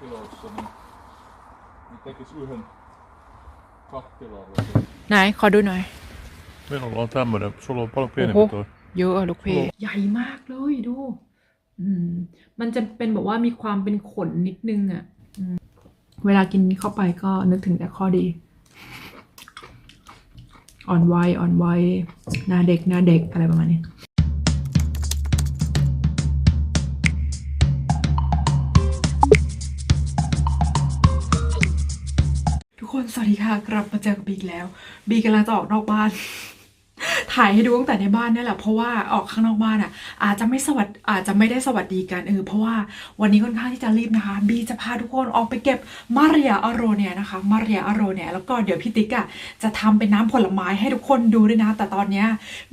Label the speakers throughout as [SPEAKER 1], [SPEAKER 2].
[SPEAKER 1] tiloissa, niin, niin tekisi yhden kattilalle sen
[SPEAKER 2] ไหนขอดูหน่อย
[SPEAKER 1] Minulla on tämmönen, sulla on paljon
[SPEAKER 2] โอ้
[SPEAKER 1] pienempi
[SPEAKER 2] โห
[SPEAKER 1] toi.
[SPEAKER 2] เยอะอะลูกพี่ ใหญ่มากเลยดู อืม มันจะเป็นแบบว่ามีความเป็นขนนิดนึงอะอืมเวลากินเข้าไปก็นึกถึงแต่ข้อดี อ่อนวัยอ่อนวัยหน้าเด็กหน้าเด็กอะไรประมาณนี้ ดีค่ะ กลับมาเจอกับบีอีกแล้ว บีกำลังจะออกนอกบ้าน ถ่ายให้ดูตั้งแต่ในบ้านนี่แหละเพราะว่าออกข้างนอกบ้านอะ อาจจะไม่สวัสดอาจจะไม่ได้สวัสดีกันเออเพราะว่าวันนี้ค่อนข้างที่จะรีบนะคะ บีจะพาทุกคนออกไปเก็บมาเรียอโรเนี่ยนะคะมาเรียอโรเนี่ยแล้วก็เดี๋ยวพี่ติ๊กอะจะทำเป็นน้ำผลไม้ให้ทุกคนดูด้วยนะ แต่ตอนเนี้ย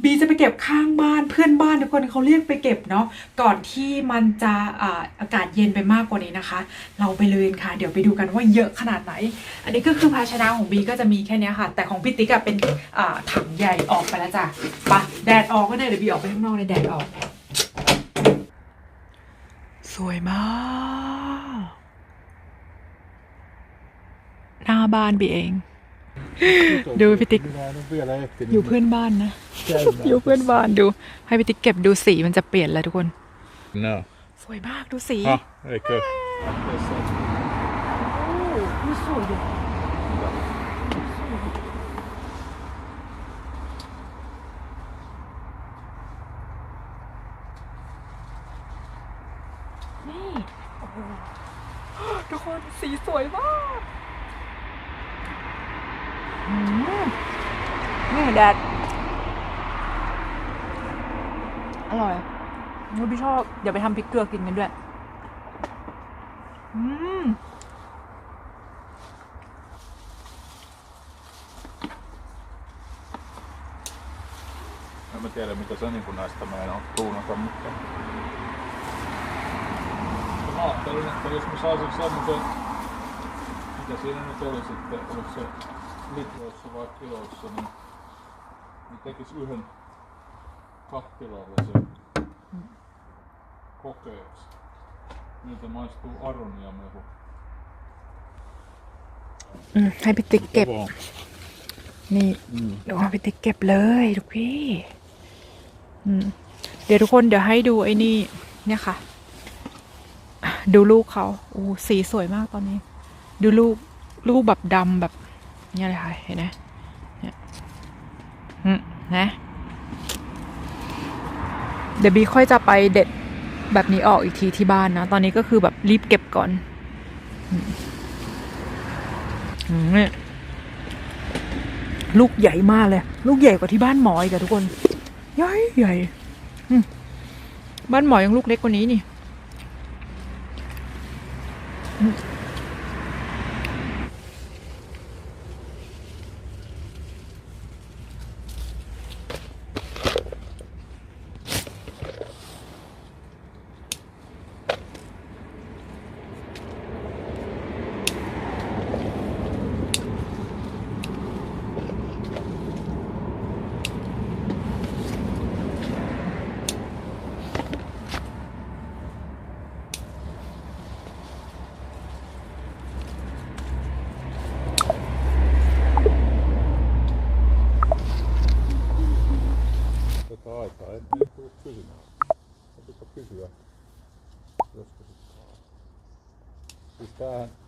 [SPEAKER 2] บีจะไปเก็บข้างบ้านเพื่อนบ้านทุกคนเขาเรียกไปเก็บเนาะก่อนที่มันจะอ่าอากาศเย็นไปมากกว่านี้นะคะ เราไปเลยค่ะ เดี๋ยวไปดูกันว่าเยอะขนาดไหน อันนี้ก็คือภาชนะของบีก็จะมีแค่นี้ค่ะ แต่ของพี่ติ๊กอะเป็นอ่าถังใหญ่ออกไปแล้วจ้ะไปะแดดออกก็ได้เดี๋ยวบีออกไปข้างนอกเลยแดดออก สวยมากหน้าบ้านบีเอง ดูพี่ติ๊ก
[SPEAKER 1] Minä en ole vielä ehtinyt.
[SPEAKER 2] อยู่เพื่อนบ้านนะ
[SPEAKER 1] käymään.
[SPEAKER 2] อยู่เพื่อนบ้านดู ให้พี่ติ๊กเก็บดูสีมันจะเปลี่ยนแล้วทุกคน
[SPEAKER 1] No.
[SPEAKER 2] สวยมากดูสี
[SPEAKER 1] Ha, eikö?
[SPEAKER 2] ดูสวยอยู่นี่โอ้โหทุกคนสีส วยมากอืมนี่แดด อร่อยนูพี่ชอบ เดี๋ยวไปทำพริกเกลือกินกันด้วย อืม
[SPEAKER 1] En mä tiedä mitä sä niin näistä meidän tuunata, mutta... Mä ajattelin, että jos mä saisin semmosen... Mitä siinä nyt oli sitten, olisi se litroissa vai kiloissa, niin, niin tekis yhden kattilalle sen kokeeksi. Niiltä maistuu aroniamehu.
[SPEAKER 2] อืมให้พี่ติ๊กเก็บ
[SPEAKER 1] Kovaa.
[SPEAKER 2] นี่
[SPEAKER 1] Mm.
[SPEAKER 2] เดี๋ยวให้พี่ติ๊กเก็บเลยทุกพี่อืมเดี๋ยวทุกคนเดี๋ยวให้ดูไอ้นี่ เนี่ยค่ะ ดูลูกเขาโอ้สีสวยมากตอนนี้ ดูลูกลูกแบบดำแบบเนี่ยเลยค่ะเห็นไหมเนี่ยนะเดี๋ยวบีค่อยจะไปเด็ดแบบนี้ออกอีกทีที่บ้านนะ ตอนนี้ก็คือแบบรีบเก็บก่อนอืมอืมเนี่ยลูกใหญ่มากเลย ลูกใหญ่กว่าที่บ้านหมออีกอะทุกคน ใหญ่ใหญ่บ้านหมอยังลูกเล็กกว่านี้นี่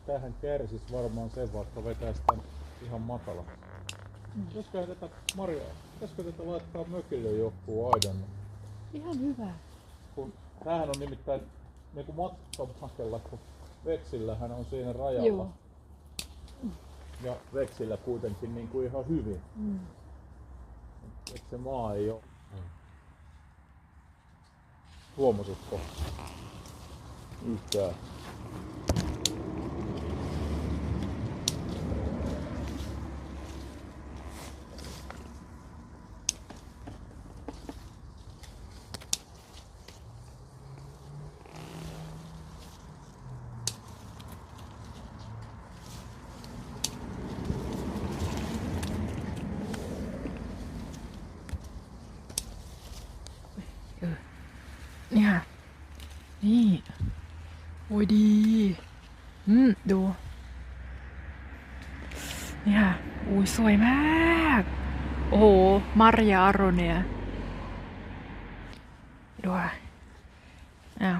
[SPEAKER 1] tämähän kärsis varmaan sen, vaikka vetäisi tän ihan matala. Pitäisikö tätä, Maria, pitäisikö tätä laittaa mökille joku aidan?
[SPEAKER 2] ihan hyvä.
[SPEAKER 1] Kun tämähän on nimittäin niin kuin mattomakella, kun veksillähän on siinä rajalla.
[SPEAKER 2] Joo.
[SPEAKER 1] Ja veksillä kuitenkin niin kuin ihan hyvin.
[SPEAKER 2] Mm.
[SPEAKER 1] Et se maa ei ole. Huomasitko? Yhtään.
[SPEAKER 2] สวยมาก โอ้โห มารยาโรเนียดูอะอ้าว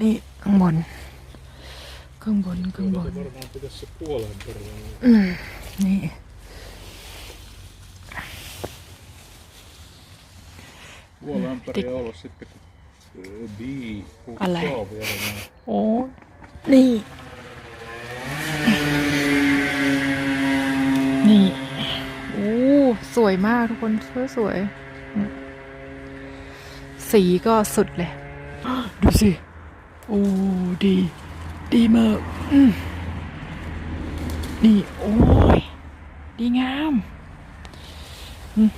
[SPEAKER 2] นี่ข้างบน ข้างบน ข้างบน นี่
[SPEAKER 1] Puola on pari ö, bii, kun
[SPEAKER 2] Alle.
[SPEAKER 1] saa vielä näin.
[SPEAKER 2] โอ้นี่ นี่ โอ้ สวยมากทุกคนสวยสวยอืมสีก็สุดเลย ดูสิ โอ้ ดี ดีมากอืมนี่ โอ้ย ดีงามอืม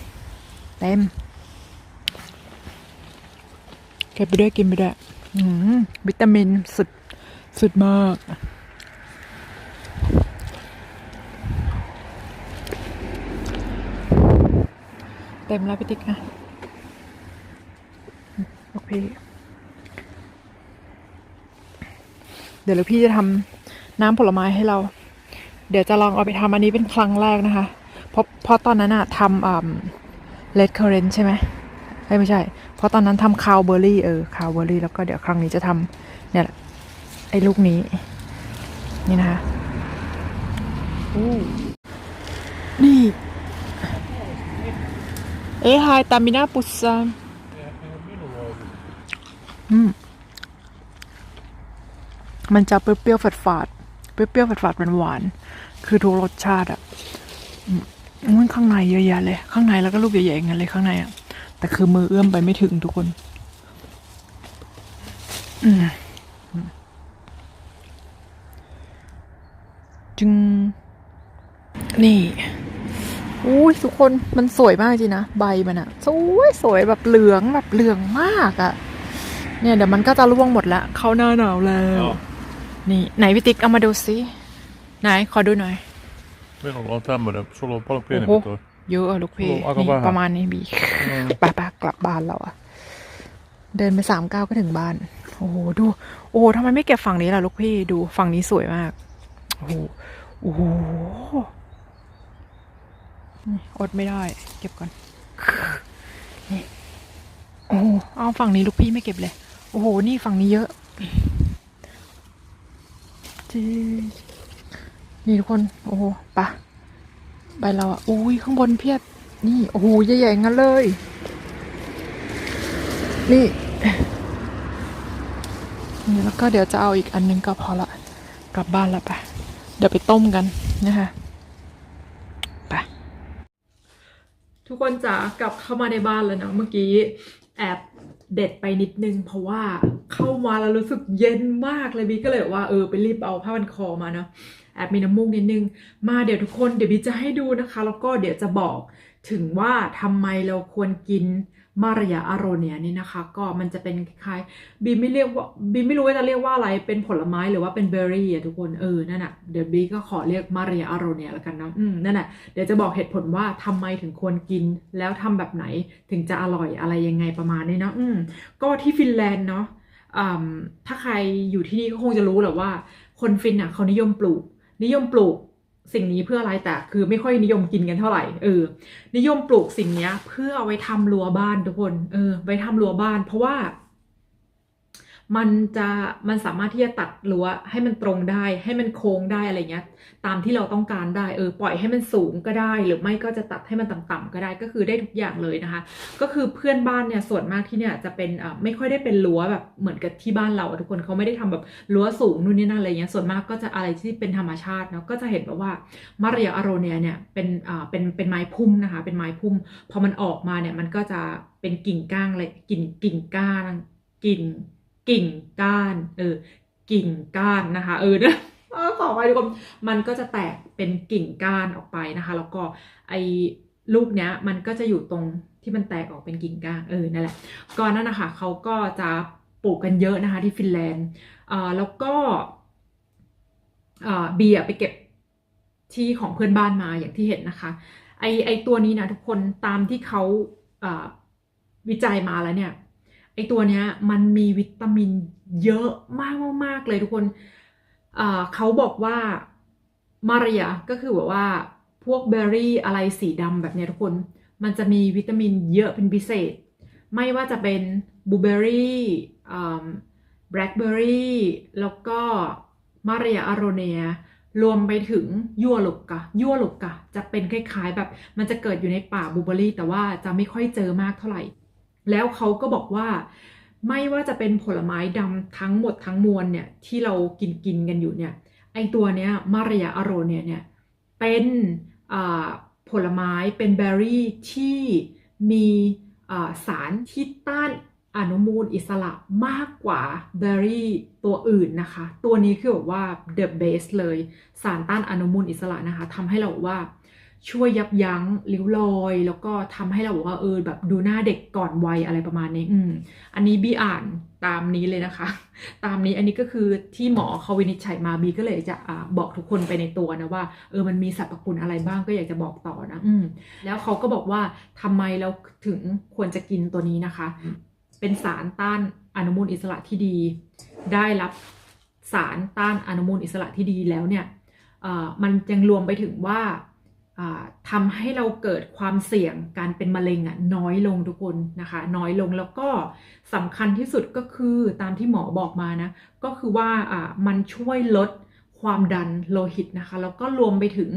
[SPEAKER 2] เต็ม เก็บไปด้วยกินไปด้วยอืมวิตามินสุด สุดมาก เต็มแล้วพี่ติ๊กนะโอเคเดี๋ยวพี่จะทำน้ำผลไม้ให้เรา เดี๋ยวจะลองเอาไปทำอันนี้เป็นครั้งแรกนะคะ เพราะเพราะตอนนั้นอะทำอ่าเลดเคอร์เรนใช่ไหมเอ้ยไม่ใช่เพ ราะตอนนั้นทำคาวเบอร์รี่เออคาวเบอร์รี่แล้วก็เดี๋ยวครั้งนี้จะทำเนี่ยแหละไอ้ลูกนี้ นี่นะคะอู้นี่เอ้ไฮตามินาปุซา
[SPEAKER 1] Eihän eihän minulla ollut.
[SPEAKER 2] อืมมันจะเปรี้ยวๆฝาดฝาดๆเปรี้ยวๆฝาดฝาดๆหวานๆคือทุกรสชาติอะอืมมันข้างในเยอะแยะเลย ข้างในแล้วก็ลูกใหญ่ๆอย่างนั้นเลยข้างในอะ แต่คือมือเอื้อมไปไม่ถึงทุกคนอืมอืมจึง นี่อุ้ยทุกคนมันสวยมากจริงนะ ใบมันอะสวยสวยแบบเหลืองแบบเหลืองมากอะเนี่ยเดี๋ยวมันก็จะร่วงหมดละเข้าหน้าหนาวแล้ว
[SPEAKER 1] Joo.
[SPEAKER 2] นี่ไหนพี่ติ๊กเอามาดูสิไหนขอดูหน่อย
[SPEAKER 1] Minulla on tämmönen, sulla on paljon
[SPEAKER 2] โอ้
[SPEAKER 1] pienempi
[SPEAKER 2] โห
[SPEAKER 1] toi.
[SPEAKER 2] เย อะอะลูกพี่
[SPEAKER 1] โอ้เอาก็
[SPEAKER 2] นี่
[SPEAKER 1] ว่า
[SPEAKER 2] ประมาณนี้บี
[SPEAKER 1] อืม
[SPEAKER 2] ไปไปกลับบ้านเราอะเดินไปสามก้าวก็ถึงบ้าน โอ้โหดู โอ้โหทำไมไม่เก็บฝั่งนี้ล่ะลูกพี่ดูฝั่งนี้สวยมาก โอ้โหโอ้โหนี่อดไม่ได้ เก็บก่อนนี่โอ้โหเอาฝั่งนี้ลูกพี่ไม่เก็บเลย โอ้โห นี่ฝั่งนี้เยอะจีนี่ทุกคน โอ้โหไปะ ไปเราอะอุ้ยข้างบนเพียบนี่โอ้โหใหญ่ๆงั้นเลย นี่นี่แล้วก็เดี๋ยวจะเอาอีกอันนึงก็พอละกลับบ้านละไปเดี๋ยวไปต้มกันนะคะไปทุกคนจ๋ากลับเข้ามาในบ้านแล้วนะเมื่อกี้แอบเด็ดไปนิดนึง เพราะว่าเข้ามาแล้วรู้สึกเย็นมากเลยบีก็เลยว่าเออไปรีบเอาผ้าพันคอมาเนาะ แอบมีน้ำมูกนิดนึง มาเดี๋ยวทุกคนเดี๋ยวบีจะให้ดูนะคะ แล้วก็เดี๋ยวจะบอกถึงว่าทำไมเราควรกินมารยาอโรเนียนี่นะคะ ก็มันจะเป็นคล้ายๆบีไม่เรียกว่าบีไม่รู้ว่าจะเรียกว่าอะไรเป็นผลไม้หรือว่าเป็นเบอร์รี่อะทุกคนเออนั่นน่ะเดี๋ยวบีก็ขอเรียกมารยาอโรเนียแล้วกันเนาะอืมนั่นน่ะเดี๋ยวจะบอกเหตุผลว่าทำไมถึงควรกินแล้วทำแบบไหนถึงจะอร่อยอะไรยังไงประมาณนี้เนาะอืมก็ที่ฟินแลนด์เนาะอืมถ้าใครอยู่ที่นี่ก็คงจะรู้แหละว่า คนฟินอะเขานิยมปลูก นิยมปลูกสิ่งนี้เพื่ออะไรแต่คือไม่ค่อยนิยมกินกันเท่าไหร่เออนิยมปลูกสิ่งนี้เพื่อเอาไว้ทำรั้วบ้านทุกคนเออไว้ทำรั้วบ้าน เพราะว่า มันจะมันสามารถที่จะตัดรั้วให้มันตรงได้ ให้มันโค้งได้อะไรเงี้ย ตามที่เราต้องการได้เออปล่อยให้มันสูงก็ได้ หรือไม่ก็จะตัดให้มันต่ำๆก็ได้ก็คือได้ทุกอย่างเลยนะคะ ก็คือเพื่อนบ้านเนี่ยส่วนมากที่เนี่ยจะเป็นอ่าไม่ค่อยได้เป็นรั้วแบบเหมือนกับที่บ้านเราทุกคนเขาไม่ได้ทำแบบรั้วสูงนู่นนี่นั่นอะไรเงี้ยส่วนมากก็จะอะไรที่เป็นธรรมชาติเนาะก็จะเห็นแบบว่ามาริยาอโรเนียเนี่ยเป็นอ่าเป็นเป็นไม้พุ่มนะคะ เป็นไม้พุ่ม พอมันออกมาเนี่ยมันก็จะเป็นกิ่งก้างเลยกิ่งกิ่งก้านกิ่ง กิ่งก้านเออกิ่งก้านนะคะ เออเนะเออขอไปทุกคนมันก็จะแตกเป็นกิ่งก้านออกไปนะคะ แล้วก็ไอ้ลูกเนี้ยมันก็จะอยู่ตรงที่มันแตกออกเป็นกิ่งก้านเออนั่นแหละก่อนนั้นนะคะเขาก็จะปลูกกันเยอะนะคะที่ฟินแลนด์อ่าแล้วก็อ่าเบียร์ไปเก็บที่ของเพื่อนบ้านมาอย่างที่เห็นนะคะ ไอไอตัวนี้นะทุกคนตามที่เขาวิจัยมาแล้วเนี่ย ไอตัวเนี้ยมันมีวิตามินเยอะมากมากเลยทุกคนเขาบอกว่ามาเรียก็คือแบบว่าพวกเบอร์รี่อะไรสีดำแบบนี้ทุกคน มันจะมีวิตามินเยอะเป็นพิเศษ ไม่ว่าจะเป็นบลูเบอร์รี่แบล็คเบอร์รี่แล้วก็มาเรียอโรเนียรวมไปถึงยั่วหลกกะยั่วหลกกะ จะเป็นคล้ายๆแบบมันจะเกิดอยู่ในป่าบลูเบอร์รี่ แต่ว่าจะไม่ค่อยเจอมากเท่าไหร่ แล้วเขาก็บอกว่า ไม่ว่าจะเป็นผลไม้ดำทั้งหมดทั้งมวลเนี่ยที่เรากินกินกันอยู่เนี่ยไอตัวเนี้ยมารียอโรเนียเนี่ยเป็นผลไม้เป็นเบอร์รี่ที่มีสารที่ต้านอนุมูลอิสระมากกว่าเบอร์รี่ตัวอื่นนะคะ ตัวนี้คือแบบว่า the best เลยสารต้านอนุมูลอิสระนะคะทำให้เราว่า ช่วยยับยั้งริ้วรอย แล้วก็ทำให้เราบอกว่าเออแบบดูหน้าเด็กก่อนวัยอะไรประมาณนี้ อืม อันนี้บีอ่านตามนี้เลยนะคะ ตามนี้อันนี้ก็คือที่หมอเขาวินิจฉัยมาบีก็เลยจะอบอกทุกคนไปในตัวนะว่าเออมันมีสรรพคุณอะไรบ้างก็อยากจะบอกต่อนะ อืม แล้วเขาก็บอกว่าทำไมเราถึงควรจะกินตัวนี้นะคะ เป็นสารต้านอนุมูลอิสระที่ดี ได้รับสารต้านอนุมูลอิสระที่ดีแล้วเนี่ยมันยังรวมไปถึงว่า ทำให้เราเกิดความเสี่ยงการเป็นมะเร็งอะน้อยลงทุกคนนะคะ น้อยลงแล้วก็สำคัญที่สุดก็คือตามที่หมอบอกมานะ ก็คือว่าอ่ามันช่วยลดความดันโลหิตนะคะ แล้วก็รวมไปถึง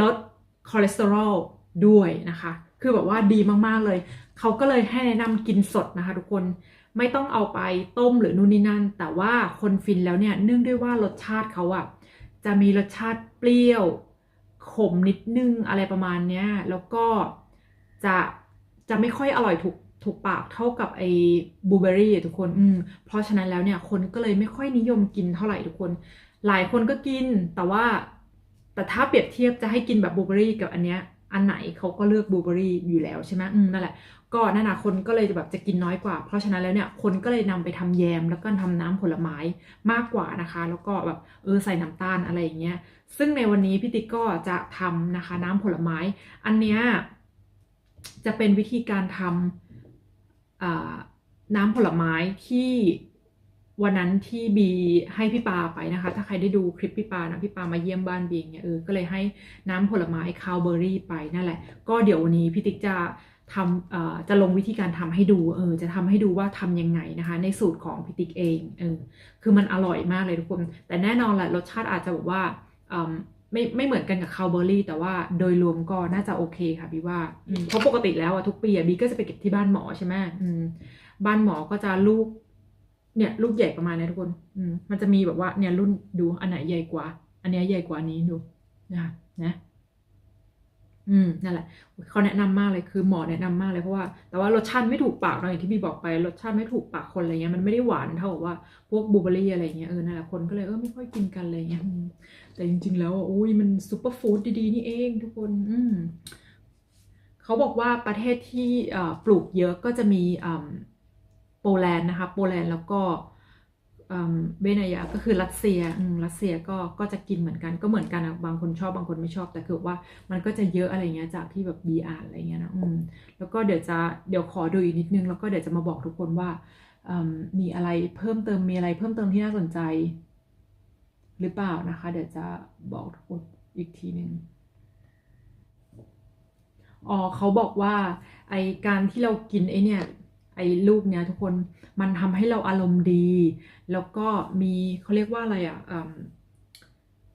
[SPEAKER 2] ลดคอเลสเตอรอลด้วยนะคะ คือแบบว่าดีมากๆเลย เขาก็เลยให้แนะนำกินสดนะคะทุกคนไม่ต้องเอาไปต้มหรือนู่นนี่นั่น แต่ว่าคนฟินแล้วเนี่ยเนื่องด้วยว่ารสชาติเขาอะจะมีรสชาติเปรี้ยว ขมนิดนึงอะไรประมาณเนี้ย แล้วก็จะจะไม่ค่อยอร่อยถูกถูกปากเท่ากับไอ้บลูเบอรี่ทุกคนอืมเพราะฉะนั้นแล้วเนี่ยคนก็เลยไม่ค่อยนิยมกินเท่าไหร่ทุกคน หลายคนก็กิน แต่ว่า แต่ถ้าเปรียบเทียบจะให้กินแบบบลูเบอรี่กับอันเนี้ยอันไหนเขาก็เลือกบลูเบอรี่อยู่แล้วใช่ไหมอืมนั่นแหละ ก็นั่นนะคนก็เลยจะแบบจะกินน้อยกว่า เพราะฉะนั้นแล้วเนี่ยคนก็เลยนำไปทำแยมแล้วก็ทำน้ำผลไม้มากกว่านะคะ แล้วก็แบบเออใส่น้ำตาลอะไรอย่างเงี้ยซึ่งในวันนี้พี่ติ๊กก็จะทำนะคะ น้ำผลไม้ อันเนี้ยจะเป็นวิธีการทำน้ำผลไม้ที่วันนั้นที่บีให้พี่ปาไปนะคะ ถ้าใครได้ดูคลิปพี่ปานะพี่ปามาเยี่ยมบ้านบีอย่างเงี้ยเออก็เลยให้น้ำผลไม้คาวเบอร์รี่ไปนั่นแหละ ก็เดี๋ยววันนี้พี่ติ๊กจะ ทำจะลงวิธีการทำให้ดูเออจะทำให้ดูว่าทำยังไงนะคะ ในสูตรของพี่ติ๊กเองเออคือมันอร่อยมากเลยทุกคน แต่แน่นอนแหละรสชาติอาจจะแบบว่าอืมไม่ไม่เหมือนกันกับคาวเบอร์รี่ แต่ว่าโดยรวมก็น่าจะโอเคค่ะบีว่าเพราะปกติแล้วอะทุกปีอะบีก็จะไปเก็บที่บ้านหมอใช่ไหมมบ้านหมอก็จะลูก เนี่ย ลูกใหญ่ประมาณนี้ทุกคนอืมมันจะมีแบบว่าเนี่ยรุ่นดูอันไหนใหญ่กว่า อันนี้ใหญ่กว่านนี้ดูนะคะนะ อืมนั่นแหละเขาแนะนำมากเลยคือหมอแนะนำมากเลยเพราะว่าแต่ว่ารสชาติไม่ถูกปากเราอย่างที่บีบอกไปรสชาติไม่ถูกปากคนอะไรเงี้ยมันไม่ได้หวานเท่ากับว่าพวกบูเบอรี่อะไรเงี้ยเออนั่นแหละคนก็เลยเออไม่ค่อยกินกันอะไรเงี้ยแต่จริง ๆ แล้วอุ้ยมันซูเปอร์ฟู้ดดีๆนี่เองทุกคน อืมเขาบอกว่าประเทศที่อ่ปลูกเยอะก็จะมีอ่าโปแลนด์นะคะโปแลนด์แล้วก็ เบเนยาก็คือรัสเซียรัสเซียก็ก็จะกินเหมือนกันก็เหมือนกันอะบางคนชอบบางคนไม่ชอบแต่คือว่ามันก็จะเยอะอะไรเงี้ยจากที่แบบบีอ่านอะไรเงี้ยนะอืมแล้วก็เดี๋ยวจะเดี๋ยวขอดูอีกนิดนึงแล้วก็เดี๋ยวจะมาบอกทุกคนว่ามมีอะไรเพิ่มเติมมีอะไรเพิ่มเติมที่น่าสนใจ หรือเปล่านะคะ เดี๋ยวจะบอกทุกคนอีกทีหนึ่งอ๋อเขาบอกว่าไอการที่เรากินไอเนี่ย ไอ้ลูกเนี่ยทุกคนมันทำให้เราอารมณ์ดี แล้วก็มีเขาเรียกว่าอะไรอะ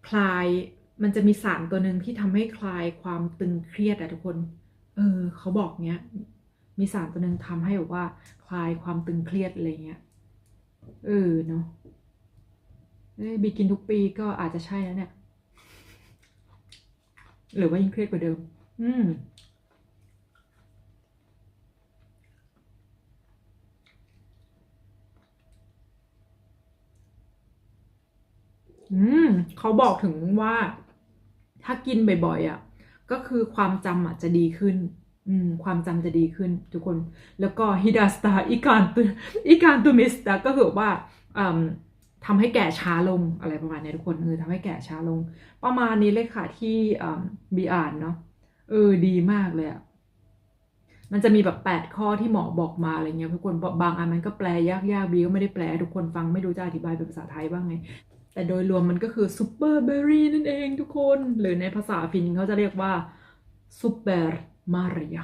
[SPEAKER 2] คลายมันจะมีสารตัวหนึ่งที่ทำให้คลายความตึงเครียดอะทุกคน เออเขาบอกเนี้ยมีสารตัวหนึ่งทำให้แบบว่า คลายความตึงเครียดอะไรเงี้ย เออเนาะบีกินทุกปีก็อาจจะใช่แล้วเนี่ย หรือว่ายิ่งเครียดกว่าเดิม อืม อืมเขาบอกถึงว่าถ้ากินบ่อยๆอะ ก็คือความจำอะจะดีขึ้น อืม ความจำจะดีขึ้น ทุกคน แล้วก็ฮิดาสตาอีการตุอีการตุมิสตาก็คือว่าอืมทำให้แก่ช้าลงอะไรประมาณนี้ทุกคนเออทำให้แก่ช้าลง ประมาณนี้เลยค่ะที่บีอ่านเนาะเออดีมากเลยอะมันจะมีแบบแปดข้อที่หมอบอกมาอะไรเงี้ยทุกคนบางอันมันก็แปลยากๆบีก็ไม่ได้แปล ทุกคนฟังไม่รู้จะอธิบายเป็นภาษาไทยบ้างไง แต่โดยรวมมันก็คือซูเปอร์เบอรี่นั่นเองทุกคน หรือในภาษาฟินเขาจะเรียกว่าซูเปอร์มาริยา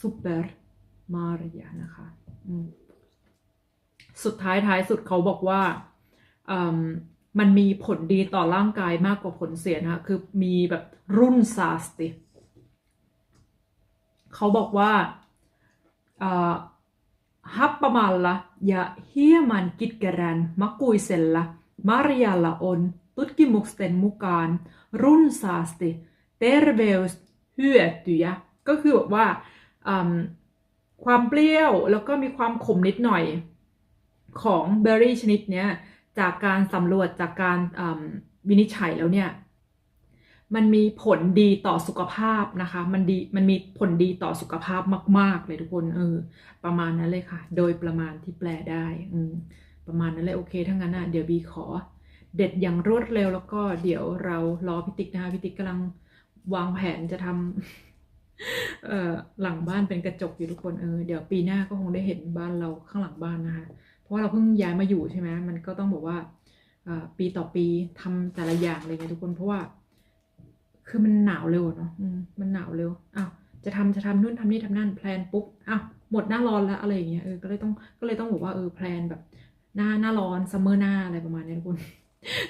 [SPEAKER 2] ซูเปอร์มาริยานะคะสุดท้ายท้ายสุดเขาบอกว่ามันมีผลดีต่อร่างกายมากกว่าผลเสียนะคะคือมีแบบรุ่นซาสติเขาบอกว่าเอ่อ Happamalla ja hieman Kitkerän makuisella marjalla on tutkimusten mukaan runsaasti terveyshyötyjä ก็คือแบบว่าอืมความเปรี้ยวแล้วก็มีความขมนิดหน่อยของเบอร์รี่ชนิดเนี้ยจากการสำรวจจากการวินิจฉัยแล้วเนี่ย มันมีผลดีต่อสุขภาพนะคะ มันดีมันมีผลดีต่อสุขภาพมาก ๆ เลยทุกคนเออประมาณนั้นเลยค่ะ โดยประมาณที่แปลได้ อื ประมาณนั้นเลยโอเคถ้างั้นอะเดี๋ยวบีขอเด็ดอย่างรวดเร็วแล้วก็เดี๋ยวเรารอพิติกนะคะพิติกกำลังวางแผนจะทำเอ่อหลังบ้านเป็นกระจกอยู่ทุกคนเออเดี๋ยวปีหน้าก็คงได้เห็นบ้านเราข้างหลังบ้านนะคะ เพราะว่าเราเพิ่งย้ายมาอยู่ใช่ไหมมันก็ต้องบอกว่าเอ่อปีต่อปีทำแต่ละอย่างเลยไงทุกคนเพราะว่า คือมันหนาวเร็วเนาะมันหนาวเร็วอ้าวจะทำจะทำนู่นทำนี่ทำนั่นแพลนปุ๊บอ้าวหมดหน้าร้อนแล้วอะไรอย่างเงี้ยเออก็เลยต้องก็เลยต้องบอกว่าเออแพลนแบบ หน้าหน้าร้อนซัมเมอร์หน้าอะไรประมาณนี้ทุกคน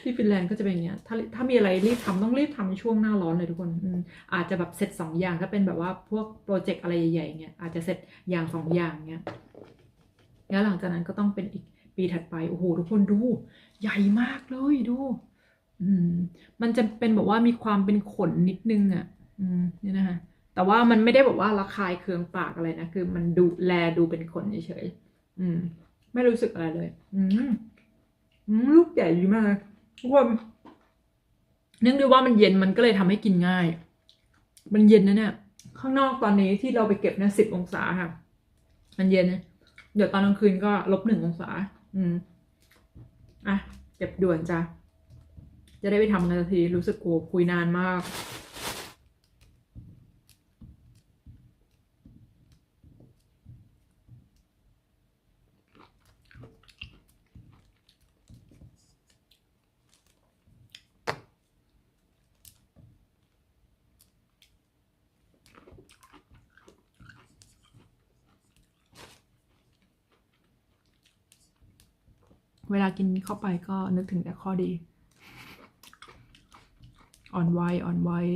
[SPEAKER 2] ที่ฟินแลนด์ก็จะเป็นอย่างเงี้ยถ้าถ้ามีอะไรรีบทำต้องรีบทำในช่วงหน้าร้อนเลยทุกคนออาจจะแบบเสร็จสองอย่างถ้าเป็นแบบว่าพวกโปรเจกต์อะไรใหญ่ๆเงี้ยอาจจะเสร็จอย่างสองอย่างเงี้ยแล้วหลังจากนั้นก็ต้องเป็นอีกปีถัดไปโอ้โหทุกคนดู ใหญ่มากเลยดู อืม มันจะเป็นแบบว่ามีความเป็นขนนิดนึงอะ่ะ อืมเนี่ยนะคะแต่ว่ามันไม่ได้แบบว่าระคายเคืองปากอะไรนะ คือมันดูแลดูเป็นขนเฉยๆอืม ไม่รู้สึกอะไรเลย อืมลูกใหญ่ดีมากทุกคนเนื่องด้วยว่ามันเย็นมันก็เลยทำให้กินง่าย มันเย็นนะเนี่ย ข้างนอกตอนนี้ที่เราไปเก็บเนี่ยสิบองศาค่ะ มันเย็นนะเดี๋ยวตอนกลางคืนก็ลบหนึ่งองศา อืม อะ เก็บด่วนจ้ะ จะได้ไปทำกันที รู้สึกกลัวคุยนานมาก เวลากินเข้าไปก็นึกถึงแต่ข้อดี อ่อนวัยอ่อนวัย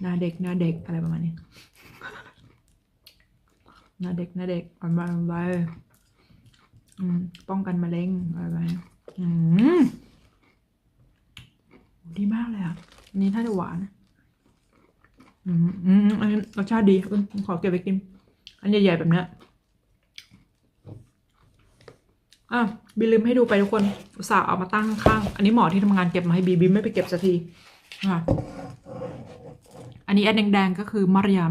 [SPEAKER 2] หน้าเด็กหน้าเด็กอะไรประมาณนี้หน้าเด็กหน้าเด็กอ่อนวัยอ่อนวัยอืมป้องกันมะเร็งอะไรประมาณนี้อืมดีมากเลยอะนี้ถ้าจะหวาน อืมอืมอันนี้รสชาติดีขอเก็บไปกิน อันใหญ่ๆแบบเนี้ย อะบีลืมให้ดูไปทุกคนอุตส่าห์เอามาตั้งข้าง อันนี้หมอที่ทำงานเก็บมาให้บีบีไม่ไปเก็บสักทีอะอันนี้แอันแดงๆก็คือมารยา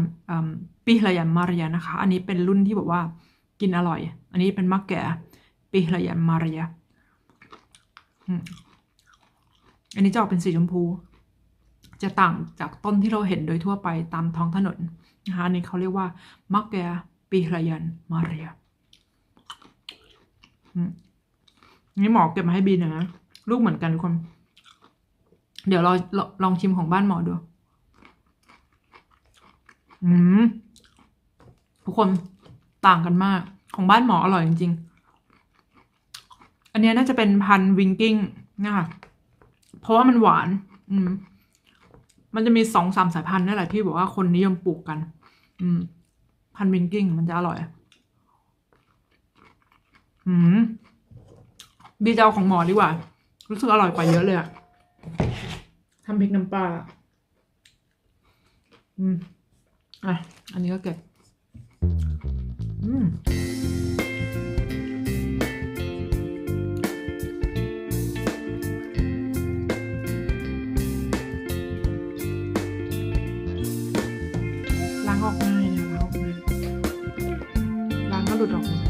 [SPEAKER 2] ปีหลยันมารยานะคะ อันนี้เป็นรุ่นที่แบบว่ากินอร่อย อันนี้เป็นมักแก่ปีหลยันมารยาอันนี้จะออกเป็นสีชมพู จะต่างจากต้นที่เราเห็นโดยทั่วไปตามท้องถนนนะคะอันนี้เขาเรียกว่ามักแก่ปีหลยันมารยา นี่หมอเก็บมาให้บีนนะลูกเหมือนกันทุกคน เดี๋ยวเราลองลองชิมของบ้านหมอดู อืมทุกคนต่างกันมาก ของบ้านหมออร่อยจริงๆ อันนี้น่าจะเป็นพันวิงกิ้งนะคะเพราะว่ามันหวาน อืม มันจะมีสองสามสายพันธุ์นี่แหละที่บอกว่าคนนิยมปลูกกัน อืม พันวิงกิ้งมันจะอร่อย อืมบีจะเอาของหมอดีกว่า รู้สึกอร่อยกว่าเยอะเลยอะทำพริกน้ำปลาอืมอะ อันนี้ก็เก็บอืมล้างออกง่ายนะล้างออกง่ายล้างก็หลุดออกมด